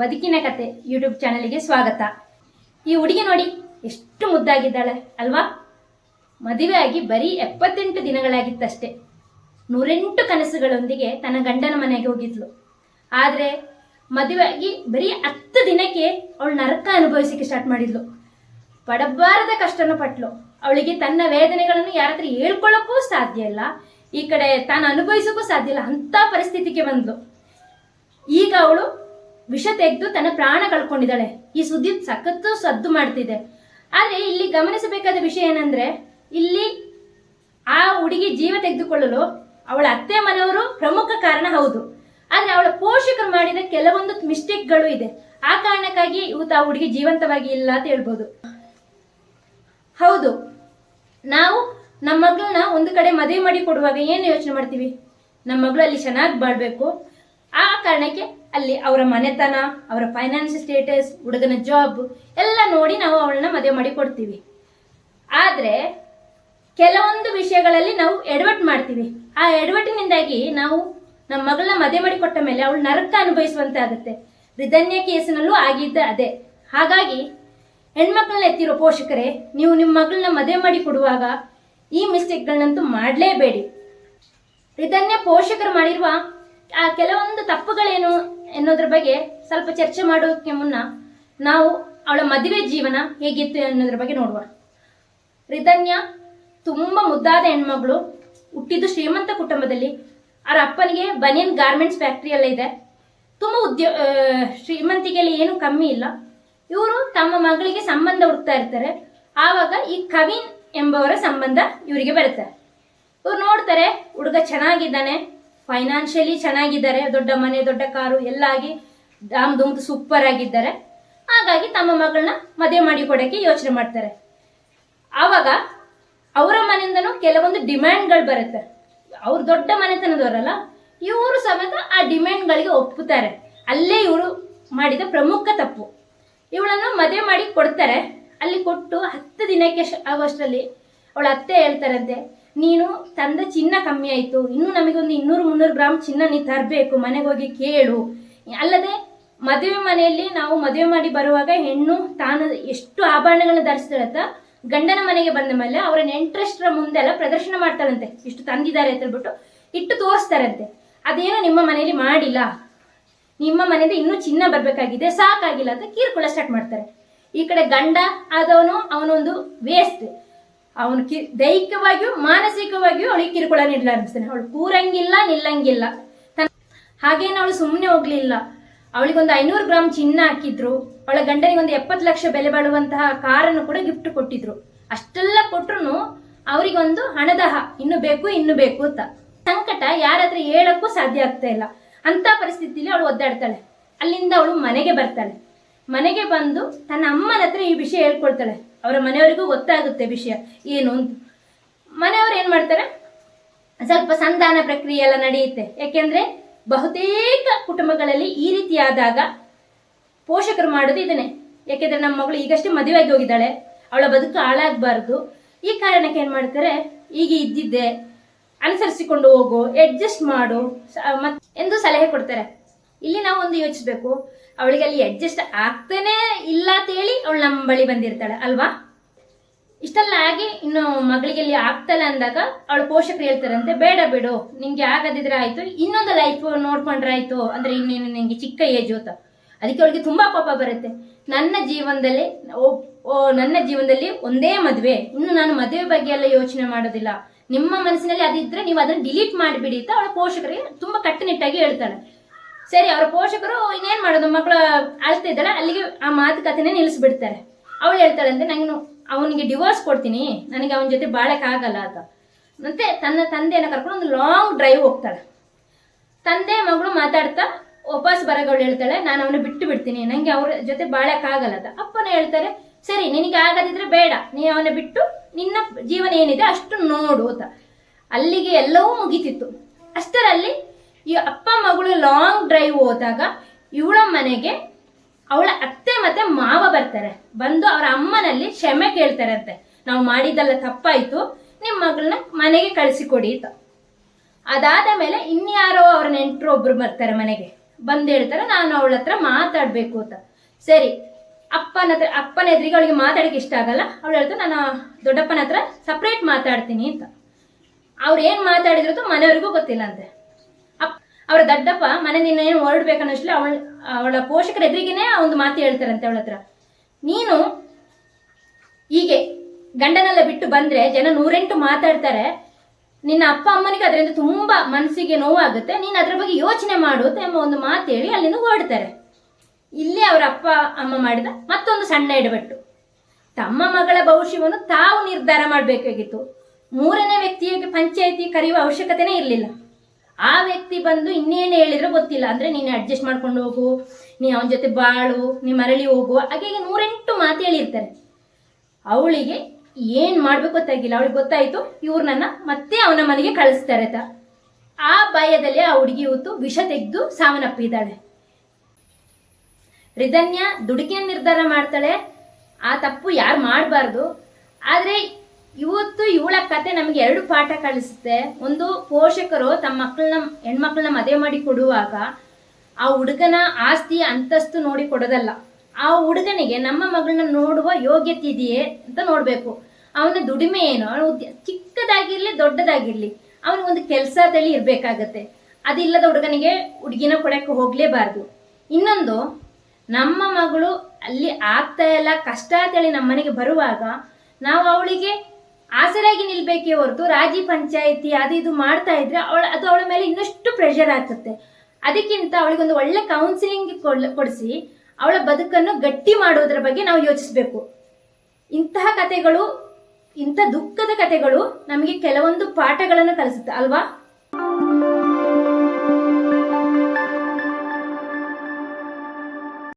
ಬದುಕಿನ ಕತೆ ಯೂಟ್ಯೂಬ್ ಚಾನಲ್ಗೆ ಸ್ವಾಗತ. ಈ ಹುಡುಗಿ ನೋಡಿ ಎಷ್ಟು ಮುದ್ದಾಗಿದ್ದಾಳೆ, ಅಲ್ವಾ? ಮದುವೆ ಆಗಿ ಬರೀ ಎಪ್ಪತ್ತೆಂಟು ದಿನಗಳಾಗಿತ್ತಷ್ಟೇ. ನೂರೆಂಟು ಕನಸುಗಳೊಂದಿಗೆ ತನ್ನ ಗಂಡನ ಮನೆಗೆ ಹೋಗಿದ್ಲು. ಆದರೆ ಮದುವೆ ಆಗಿ ಬರೀ ಹತ್ತು ದಿನಕ್ಕೆ ಅವಳು ನರಕ ಅನುಭವಿಸಕ್ಕೆ ಸ್ಟಾರ್ಟ್ ಮಾಡಿದ್ಲು. ಪಡಬಾರದ ಕಷ್ಟನ ಪಟ್ಲು. ಅವಳಿಗೆ ತನ್ನ ವೇದನೆಗಳನ್ನು ಯಾರ ಹತ್ರ ಹೇಳ್ಕೊಳ್ಳೋಕ್ಕೂ ಸಾಧ್ಯ ಇಲ್ಲ. ಈ ಕಡೆ ತಾನು ಅನುಭವಿಸೋಕ್ಕೂ ಸಾಧ್ಯ ಇಲ್ಲ. ಅಂತ ಪರಿಸ್ಥಿತಿಗೆ ಬಂದ್ಲು. ಈಗ ಅವಳು ವಿಷ ತೆಗೆದು ತನ್ನ ಪ್ರಾಣ ಕಳ್ಕೊಂಡಿದ್ದಾಳೆ. ಈ ಸುದ್ದಿ ಸಖತ್ತು ಸದ್ದು ಮಾಡ್ತಿದೆ. ಆದರೆ ಇಲ್ಲಿ ಗಮನಿಸಬೇಕಾದ ವಿಷಯ ಏನಂದ್ರೆ, ಇಲ್ಲಿ ಆ ಹುಡುಗಿ ಜೀವ ತೆಗೆದುಕೊಳ್ಳಲು ಅವಳ ಅತ್ತೆ ಮನೆಯವರು ಪ್ರಮುಖ ಕಾರಣ ಹೌದು. ಆದರೆ ಅವಳ ಪೋಷಕರು ಮಾಡಿದ ಕೆಲವೊಂದು ಮಿಸ್ಟೇಕ್ಗಳು ಇದೆ. ಆ ಕಾರಣಕ್ಕಾಗಿ ಇವತ್ತು ಆ ಹುಡುಗಿ ಜೀವಂತವಾಗಿ ಇಲ್ಲ ಅಂತ ಹೇಳ್ಬೋದು. ಹೌದು. ನಾವು ನಮ್ಮ ಮಗಳನ್ನ ಒಂದು ಕಡೆ ಮದುವೆ ಮಾಡಿ ಕೊಡುವಾಗ ಏನು ಯೋಚನೆ ಮಾಡ್ತೀವಿ? ನಮ್ಮ ಮಗಳು ಅಲ್ಲಿ ಚೆನ್ನಾಗಿ ಬಾಳ್ಬೇಕು. ಆ ಕಾರಣಕ್ಕೆ ಅಲ್ಲಿ ಅವರ ಮನೆತನ, ಅವರ ಫೈನಾನ್ಸ್ ಸ್ಟೇಟಸ್ ಹುಡುಗನ ಜಾಬ್ ಎಲ್ಲ ನೋಡಿ ನಾವು ಅವಳನ್ನ ಮದುವೆ ಮಾಡಿ ಕೊಡ್ತೀವಿ. ಆದ್ರೆ ಕೆಲವೊಂದು ವಿಷಯಗಳಲ್ಲಿ ನಾವು ಎಡವಟ್ ಮಾಡ್ತೀವಿ. ಆ ಎಡವಟ್ಟಿನಿಂದಾಗಿ ನಾವು ನಮ್ಮ ಮಗಳನ್ನ ಮದುವೆ ಮಾಡಿ ಕೊಟ್ಟ ಮೇಲೆ ಅವಳು ನರಕ ಅನುಭವಿಸುವಂತೆ ಆಗುತ್ತೆ. ರಿದನ್ಯ ಕೇಸಿನಲ್ಲೂ ಆಗಿದ್ದ ಅದೇ. ಹಾಗಾಗಿ ಹೆಣ್ಮಕ್ಳನ್ನ ಎತ್ತಿರೋ ಪೋಷಕರೇ, ನೀವು ನಿಮ್ಮ ಮಗಳನ್ನ ಮದುವೆ ಮಾಡಿ ಕೊಡುವಾಗ ಈ ಮಿಸ್ಟೇಕ್ಗಳನ್ನಂತೂ ಮಾಡಲೇಬೇಡಿ. ಇದನ್ನೇ ಪೋಷಕರು ಮಾಡಿರುವ ಆ ಕೆಲವೊಂದು ತಪ್ಪುಗಳೇನು? ಎನ್ನೋದ್ರ ಬಗ್ಗೆ ಸ್ವಲ್ಪ ಚರ್ಚೆ ಮಾಡೋಕ್ಕೆ ಮುನ್ನ ನಾವು ಅವಳ ಮದುವೆ ಜೀವನ ಹೇಗಿತ್ತು ಅನ್ನೋದ್ರ ಬಗ್ಗೆ ನೋಡುವ. ರಿಧನ್ಯ ತುಂಬ ಮುದ್ದಾದ ಹೆಣ್ಮಗಳು, ಹುಟ್ಟಿದ್ದು ಶ್ರೀಮಂತ ಕುಟುಂಬದಲ್ಲಿ. ಅವರ ಅಪ್ಪನಿಗೆ ಬನಿಯನ್ ಗಾರ್ಮೆಂಟ್ಸ್ ಫ್ಯಾಕ್ಟ್ರಿ ಎಲ್ಲ ಇದೆ. ತುಂಬ ಉದ್ಯೋ ಶ್ರೀಮಂತಿಕೆಯಲ್ಲಿ ಏನು ಕಮ್ಮಿ ಇಲ್ಲ. ಇವರು ತಮ್ಮ ಮಗಳಿಗೆ ಸಂಬಂಧ ಹುಡುಕ್ತಾ ಇರ್ತಾರೆ. ಆವಾಗ ಈ ಕವಿನ್ ಎಂಬವರ ಸಂಬಂಧ ಇವರಿಗೆ ಬರುತ್ತೆ. ಇವ್ರು ನೋಡ್ತಾರೆ, ಹುಡುಗ ಚೆನ್ನಾಗಿದ್ದಾನೆ. ಫೈನಾನ್ಷಿಯಲಿ ಚೆನ್ನಾಗಿದ್ದಾರೆ, ದೊಡ್ಡ ಮನೆ, ದೊಡ್ಡ ಕಾರು, ಎಲ್ಲ ಆಗಿ ದಾಮ್ ದುಮ್ದು ಸೂಪರ್ ಆಗಿದ್ದಾರೆ. ಹಾಗಾಗಿ ತಮ್ಮ ಮಗಳನ್ನ ಮದುವೆ ಮಾಡಿ ಕೊಡೋಕ್ಕೆ ಯೋಚನೆ ಮಾಡ್ತಾರೆ. ಆವಾಗ ಅವರ ಮನೆಯಿಂದನೂ ಕೆಲವೊಂದು ಡಿಮ್ಯಾಂಡ್ಗಳು ಬರುತ್ತೆ. ಅವ್ರು ದೊಡ್ಡ ಮನೆತನದವರಲ್ಲ, ಇವರು ಸಮೇತ ಆ ಡಿಮ್ಯಾಂಡ್ಗಳಿಗೆ ಒಪ್ಪುತ್ತಾರೆ. ಅಲ್ಲೇ ಇವರು ಮಾಡಿದ ಪ್ರಮುಖ ತಪ್ಪು. ಇವಳನ್ನು ಮದುವೆ ಮಾಡಿ ಕೊಡ್ತಾರೆ. ಅಲ್ಲಿ ಕೊಟ್ಟು ಹತ್ತು ದಿನಕ್ಕೆ ಆಗುವಷ್ಟರಲ್ಲಿ ಅವಳ ಅತ್ತೆ ಹೇಳ್ತಾರಂತೆ ನೀನು ತಂದ ಚಿನ್ನ ಕಮ್ಮಿ ಆಯಿತು. ಇನ್ನೂ ನಮಗೊಂದು ಇನ್ನೂರು ಮುನ್ನೂರು ಗ್ರಾಮ್ ಚಿನ್ನ ನೀ ತರಬೇಕು, ಮನೆಗೆ ಹೋಗಿ ಕೇಳು. ಅಲ್ಲದೆ ಮದುವೆ ಮನೆಯಲ್ಲಿ ನಾವು ಮದುವೆ ಮಾಡಿ ಬರುವಾಗ ಹೆಣ್ಣು ತಾನು ಎಷ್ಟು ಆಭರಣಗಳನ್ನ ಧರಿಸ್ತಾಳತ್ತ ಗಂಡನ ಮನೆಗೆ ಬಂದ ಮೇಲೆ ಅವರ ನೆಂಟ್ರಷ್ಟರ ಮುಂದೆಲ್ಲ ಪ್ರದರ್ಶನ ಮಾಡ್ತಾರಂತೆ ಇಷ್ಟು ತಂದಿದ್ದಾರೆ ಅಂತ ಹೇಳ್ಬಿಟ್ಟು ಇಟ್ಟು ತೋರಿಸ್ತಾರಂತೆ. ಅದೇನು ನಿಮ್ಮ ಮನೆಯಲ್ಲಿ ಮಾಡಿಲ್ಲ. ನಿಮ್ಮ ಮನೆಯಿಂದ ಇನ್ನೂ ಚಿನ್ನ ಬರಬೇಕಾಗಿದೆ, ಸಾಕಾಗಿಲ್ಲ ಅಂತ ಕೀರ್ಕೊಳ್ಳ ಸ್ಟಾರ್ಟ್ ಮಾಡ್ತಾರೆ. ಈ ಕಡೆ ಗಂಡ ಆದವನು ಅವನೊಂದು ವೇಸ್ಟ್ ಅವನು ಕಿ ದೈಹಿಕವಾಗಿಯೂ, ಮಾನಸಿಕವಾಗಿಯೂ ಅವಳಿಗೆ ಕಿರುಕುಳ ನೀಡಲಾರಂಭಿಸ್ತಾನೆ ಅವಳು ಕೂರಂಗಿಲ್ಲ, ನಿಲ್ಲಂಗಿಲ್ಲ. ತನ್ನ ಹಾಗೇನು ಅವಳು ಸುಮ್ಮನೆ ಹೋಗ್ಲಿಲ್ಲ. ಅವಳಿಗೊಂದು ಐನೂರು ಗ್ರಾಮ್ ಚಿನ್ನ ಹಾಕಿದ್ರು. ಅವಳ ಗಂಡನಿಗೆ ಒಂದು ಎಪ್ಪತ್ತು ಲಕ್ಷ ಬೆಲೆ ಬಾಳುವಂತಹ ಕಾರನ್ನು ಕೂಡ ಗಿಫ್ಟ್ ಕೊಟ್ಟಿದ್ರು. ಅಷ್ಟೆಲ್ಲ ಕೊಟ್ರು ಅವರಿಗೊಂದು ಹಣದಹ, ಇನ್ನು ಬೇಕು ಇನ್ನು ಬೇಕು ಅಂತ. ಸಂಕಟ ಯಾರತ್ರ ಹೇಳಕ್ಕೂ ಸಾಧ್ಯ ಆಗ್ತಾ ಇಲ್ಲ. ಅಂತ ಪರಿಸ್ಥಿತಿಲಿ ಅವಳು ಒದ್ದಾಡ್ತಾಳೆ. ಅಲ್ಲಿಂದ ಅವಳು ಮನೆಗೆ ಬರ್ತಾಳೆ. ಮನೆಗೆ ಬಂದು ತನ್ನ ಅಮ್ಮನ ಹತ್ರ ಈ ವಿಷಯ ಹೇಳ್ಕೊಳ್ತಾಳೆ. ಅವರ ಮನೆಯವರಿಗೂ ಗೊತ್ತಾಗುತ್ತೆ ವಿಷಯ. ಏನು ಅಂತ. ಮನೆಯವರು ಏನ್ ಮಾಡ್ತಾರೆ? ಸ್ವಲ್ಪ ಸಂಧಾನ ಪ್ರಕ್ರಿಯೆ ಎಲ್ಲ ನಡೆಯುತ್ತೆ. ಯಾಕೆಂದ್ರೆ ಬಹುತೇಕ ಕುಟುಂಬಗಳಲ್ಲಿ ಈ ರೀತಿಯಾದಾಗ ಪೋಷಕರು ಮಾಡೋದು ಇದನ್ನೇ. ಯಾಕೆಂದ್ರೆ ನಮ್ಮ ಮಗಳು ಈಗಷ್ಟೇ ಮದುವೆಯಾಗಿ ಹೋಗಿದ್ದಾಳೆ. ಅವಳ ಬದುಕು ಹಾಳಾಗ್ಬಾರ್ದು. ಈ ಕಾರಣಕ್ಕೆ ಏನು ಮಾಡ್ತಾರೆ? ಈಗ ಇದ್ದಿದ್ದೆ. ಅನುಸರಿಸಿಕೊಂಡು ಹೋಗು ಅಡ್ಜಸ್ಟ್ ಮಾಡು. ಎಂದು ಸಲಹೆ ಕೊಡ್ತಾರೆ. ಇಲ್ಲಿ ನಾವು ಒಂದು ಯೋಚಿಸ್ಬೇಕು. ಅವಳಿಗೆ ಅಲ್ಲಿ ಅಡ್ಜಸ್ಟ್ ಆಗ್ತಾನೆ ಇಲ್ಲ ಅಂತೇಳಿ ಅವಳು ನಮ್ಮ ಬಳಿ ಬಂದಿರ್ತಾಳೆ, ಅಲ್ವಾ? ಇಷ್ಟೆಲ್ಲ ಆಗಿ ಇನ್ನು ಮಗಳಿಗೆ ಅಲ್ಲಿ ಆಗ್ತಲ್ಲ ಅಂದಾಗ ಅವಳು ಪೋಷಕರು ಹೇಳ್ತಾರಂತೆ, ಬೇಡ ಬಿಡು, ನಿಂಗೆ ಆಗದಿದ್ರೆ ಆಯ್ತು, ಇನ್ನೊಂದು ಲೈಫ್ ನೋಡ್ಕೊಂಡ್ರೆ ಆಯ್ತು, ಅಂದ್ರೆ ಇನ್ನೇನು ನಿಂಗೆ ಚಿಕ್ಕ ಏಜು ಅಂತ. ಅದಕ್ಕೆ ಅವಳಿಗೆ ತುಂಬಾ ಕೋಪ ಬರುತ್ತೆ. ನನ್ನ ಜೀವನದಲ್ಲಿ ನನ್ನ ಜೀವನದಲ್ಲಿ ಒಂದೇ ಮದುವೆ. ಇನ್ನು ನಾನು ಮದುವೆ ಬಗ್ಗೆ ಎಲ್ಲ ಯೋಚನೆ ಮಾಡೋದಿಲ್ಲ. ನಿಮ್ಮ ಮನಸ್ಸಿನಲ್ಲಿ ಅದಿದ್ರೆ ನೀವು ಅದನ್ನ ಡಿಲೀಟ್ ಮಾಡಿಬಿಡಿ ಅಂತ ಅವಳ ಪೋಷಕರಿಗೆ ತುಂಬಾ ಕಟ್ಟುನಿಟ್ಟಾಗಿ ಹೇಳ್ತಾಳೆ. ಸರಿ, ಅವ್ರ ಪೋಷಕರು ಇನ್ನೇನ್ ಮಾಡೋದು? ಮಕ್ಕಳು ಅಳ್ತಾ ಇದ್ದಾಳೆ, ಅಲ್ಲಿಗೆ ಆ ಮಾತುಕತೆನೇ ನಿಲ್ಲಿಸ್ಬಿಡ್ತಾರೆ. ಅವಳು ಅಂದ್ರೆ, ನಂಗೆ ಅವನಿಗೆ ಡಿವೋರ್ಸ್ ಕೊಡ್ತೀನಿ. ನನಗೆ ಅವನ ಜೊತೆ ಬಾಳಕ್ ಆಗಲ್ಲ ಅಂತ. ಮತ್ತೆ ತನ್ನ ತಂದೆಯನ್ನ ಕರ್ಕೊಂಡು ಒಂದು ಲಾಂಗ್ ಡ್ರೈವ್ ಹೋಗ್ತಾಳೆ. ತಂದೆ ಮಗಳು ಮಾತಾಡ್ತಾ ವಾಪಸ್ ಬರಗವಳು ಹೇಳ್ತಾಳೆ, ನಾನು ಅವನು ಬಿಟ್ಟು ಬಿಡ್ತೀನಿ. ನಂಗೆ ಅವ್ರ ಜೊತೆ ಬಾಳಕ್ ಆಗಲ್ಲ ಅಂತ. ಅಪ್ಪನ ಹೇಳ್ತಾರೆ, ಸರಿ, ನಿನಗೆ ಆಗದಿದ್ರೆ ಬೇಡ. ನೀ ಅವನ ಬಿಟ್ಟು ನಿನ್ನ ಜೀವನ ಏನಿದೆ ಅಷ್ಟು ನೋಡು ಅಂತ. ಅಲ್ಲಿಗೆ ಎಲ್ಲವೂ ಮುಗಿತಿತ್ತು. ಅಷ್ಟರಲ್ಲಿ ಈ ಅಪ್ಪ ಮಗಳು ಲಾಂಗ್ ಡ್ರೈವ್ ಹೋದಾಗ ಇವಳ ಮನೆಗೆ ಅವಳ ಅತ್ತೆ ಮತ್ತೆ ಮಾವ ಬರ್ತಾರೆ. ಬಂದು ಅವರ ಅಮ್ಮನಲ್ಲಿ ಕ್ಷಮೆ ಕೇಳ್ತಾರಂತೆ. ನಾವು ಮಾಡಿದ್ದೆಲ್ಲ ತಪ್ಪಾಯ್ತು ನಿಮ್ಮ ಮಗಳನ್ನ ಮನೆಗೆ ಕಳಿಸಿಕೊಡಿ ಅಂತ. ಅದಾದ ಮೇಲೆ ಇನ್ಯಾರೋ ಅವ್ರ ನೆಂಟರು ಒಬ್ರು ಬರ್ತಾರೆ ಮನೆಗೆ. ಬಂದು ಹೇಳ್ತಾರೆ, ನಾನು ಅವಳ ಹತ್ರ ಮಾತಾಡ್ಬೇಕು ಅಂತ. ಸರಿ, ಅಪ್ಪನ ಹತ್ರ, ಅಪ್ಪನ ಎದುರಿಗೆ ಅವಳಿಗೆ ಮಾತಾಡಕ್ಕೆ ಇಷ್ಟ ಆಗಲ್ಲ. ಅವಳು ಹೇಳ್ತಾರೆ ನಾನು ದೊಡ್ಡಪ್ಪನ ಹತ್ರ ಸಪ್ರೇಟ್ ಮಾತಾಡ್ತೀನಿ ಅಂತ. ಅವ್ರು ಏನು ಮಾತಾಡಿದ್ರು ಮನೆಯವ್ರಿಗೂ ಗೊತ್ತಿಲ್ಲ ಅಂತೆ. ಅವರ ದಡ್ಡಪ್ಪ, ಮನೆ ಏನು ಹೊರಡ್ಬೇಕನ್ನೋಷ್ಟೇ ಅವಳ ಅವಳ ಪೋಷಕರ ಎದುರಿಗೇನೆ ಒಂದು ಮಾತು ಹೇಳ್ತಾರಂತೆ ಅವಳ ಹತ್ರ. ನೀನು ಹೀಗೆ ಗಂಡನೆಲ್ಲ ಬಿಟ್ಟು ಬಂದ್ರೆ ಜನ ನೂರೆಂಟು ಮಾತಾಡ್ತಾರೆ, ನಿನ್ನ ಅಪ್ಪ ಅಮ್ಮನಿಗೆ ಅದರಿಂದ ತುಂಬಾ ಮನಸ್ಸಿಗೆ ನೋವಾಗುತ್ತೆ, ನೀನು ಅದ್ರ ಬಗ್ಗೆ ಯೋಚನೆ ಮಾಡು ಅಂತ ಎಂಬ ಒಂದು ಮಾತು ಹೇಳಿ ಅಲ್ಲಿಂದ ಹೊರಡ್ತಾರೆ ಇಲ್ಲಿ ಅವರ ಅಪ್ಪ, ಅಮ್ಮ ಮಾಡಿದ ಮತ್ತೊಂದು ಸಣ್ಣ ಇಡಬಟ್ಟು ತಮ್ಮ ಮಗಳ ಭವಿಷ್ಯವನ್ನು ತಾವು ನಿರ್ಧಾರ ಮಾಡಬೇಕಾಗಿತ್ತು. ಮೂರನೇ ವ್ಯಕ್ತಿಯಾಗಿ ಪಂಚಾಯಿತಿ ಕರೆಯುವ ಅವಶ್ಯಕತೆನೇ ಇರಲಿಲ್ಲ. ಆ ವ್ಯಕ್ತಿ ಬಂದು ಇನ್ನೇನು ಹೇಳಿದ್ರು ಗೊತ್ತಿಲ್ಲ. ಅಂದ್ರೆ ನೀನು ಅಡ್ಜಸ್ಟ್ ಮಾಡ್ಕೊಂಡು ಹೋಗು, ನೀ ಅವನ ಜೊತೆ ಬಾಳು, ನೀ ಮರಳಿ ಹೋಗು. ಹಾಗೆ ನೂರೆಂಟು ಮಾತು ಹೇಳಿರ್ತಾರೆ. ಅವಳಿಗೆ ಏನ್ ಮಾಡ್ಬೇಕು ಗೊತ್ತಾಗಿಲ್ಲ. ಅವಳಿಗೆ ಗೊತ್ತಾಯ್ತು, ಇವ್ರು ನನ್ನ ಮತ್ತೆ ಅವನ ಮನೆಗೆ ಕಳಿಸ್ತಾರೆ ಅಂತ. ಆ ಭಯದಲ್ಲಿ ಆ ಹುಡುಗಿ ಇವತ್ತು ವಿಷ ತೆಗೆದು ಸಾವನ್ನಪ್ಪಿದ್ದಾಳೆ ರಿದನ್ಯ ದುಡುಕಿನ ನಿರ್ಧಾರ ಮಾಡ್ತಾಳೆ. ಆ ತಪ್ಪು ಯಾರು ಮಾಡಬಾರ್ದು. ಆದರೆ ಇವತ್ತು ಇವಳ ಕತೆ ನಮಗೆ ಎರಡು ಪಾಠ ಕಲಿಸುತ್ತೆ ಒಂದು, ಪೋಷಕರು ತಮ್ಮ ಮಕ್ಕಳನ್ನ, ಹೆಣ್ಮಕ್ಳನ್ನ ಮದುವೆ ಮಾಡಿ ಕೊಡುವಾಗ ಆ ಹುಡುಗನ ಆಸ್ತಿ, ಅಂತಸ್ತು ನೋಡಿ ಕೊಡೋದಲ್ಲ. ಆ ಹುಡುಗನಿಗೆ ನಮ್ಮ ಮಗಳನ್ನ ನೋಡುವ ಯೋಗ್ಯತೆ ಇದೆಯೇ ಅಂತ ನೋಡಬೇಕು. ಅವನ ದುಡಿಮೆ ಏನು? ಅವನು ಚಿಕ್ಕದಾಗಿರ್ಲಿ, ದೊಡ್ಡದಾಗಿರ್ಲಿ ಅವನಿಗೊಂದು ಕೆಲಸ ತಳಿ ಇರಬೇಕಾಗತ್ತೆ. ಅದಿಲ್ಲದ ಹುಡುಗನಿಗೆ ಹುಡುಗಿನ ಕೊಡಕ್ಕೆ ಹೋಗ್ಲೇಬಾರ್ದು. ಇನ್ನೊಂದು, ನಮ್ಮ ಮಗಳು ಅಲ್ಲಿ ಆಗ್ತಾ ಇಲ್ಲ, ಕಷ್ಟ ಅಂತೇಳಿ ನಮ್ಮ ಮನೆಗೆ ಬರುವಾಗ ನಾವು ಅವಳಿಗೆ ಆಸರಾಗಿ ನಿಲ್ಬೇಕೇ ಹೊರತು ರಾಜಿ ಪಂಚಾಯಿತಿ ಅದು ಇದು ಮಾಡ್ತಾ ಇದ್ರೆ ಅವಳ ಅದು ಅವಳ ಮೇಲೆ ಇನ್ನಷ್ಟು ಪ್ರೆಷರ್ ಆಗ್ತದೆ ಅದಕ್ಕಿಂತ ಅವಳಿಗೊಂದು ಒಳ್ಳೆ ಕೌನ್ಸಿಲಿಂಗ್ ಕೊಡಿಸಿ ಅವಳ ಬದುಕನ್ನು ಗಟ್ಟಿ ಮಾಡೋದ್ರ ಬಗ್ಗೆ ನಾವು ಯೋಚಿಸಬೇಕು. ಇಂತಹ ಕತೆಗಳು ಇಂಥ ದುಃಖದ ಕತೆಗಳು ನಮಗೆ ಕೆಲವೊಂದು ಪಾಠಗಳನ್ನು ಕಲಿಸುತ್ತೆ, ಅಲ್ವಾ?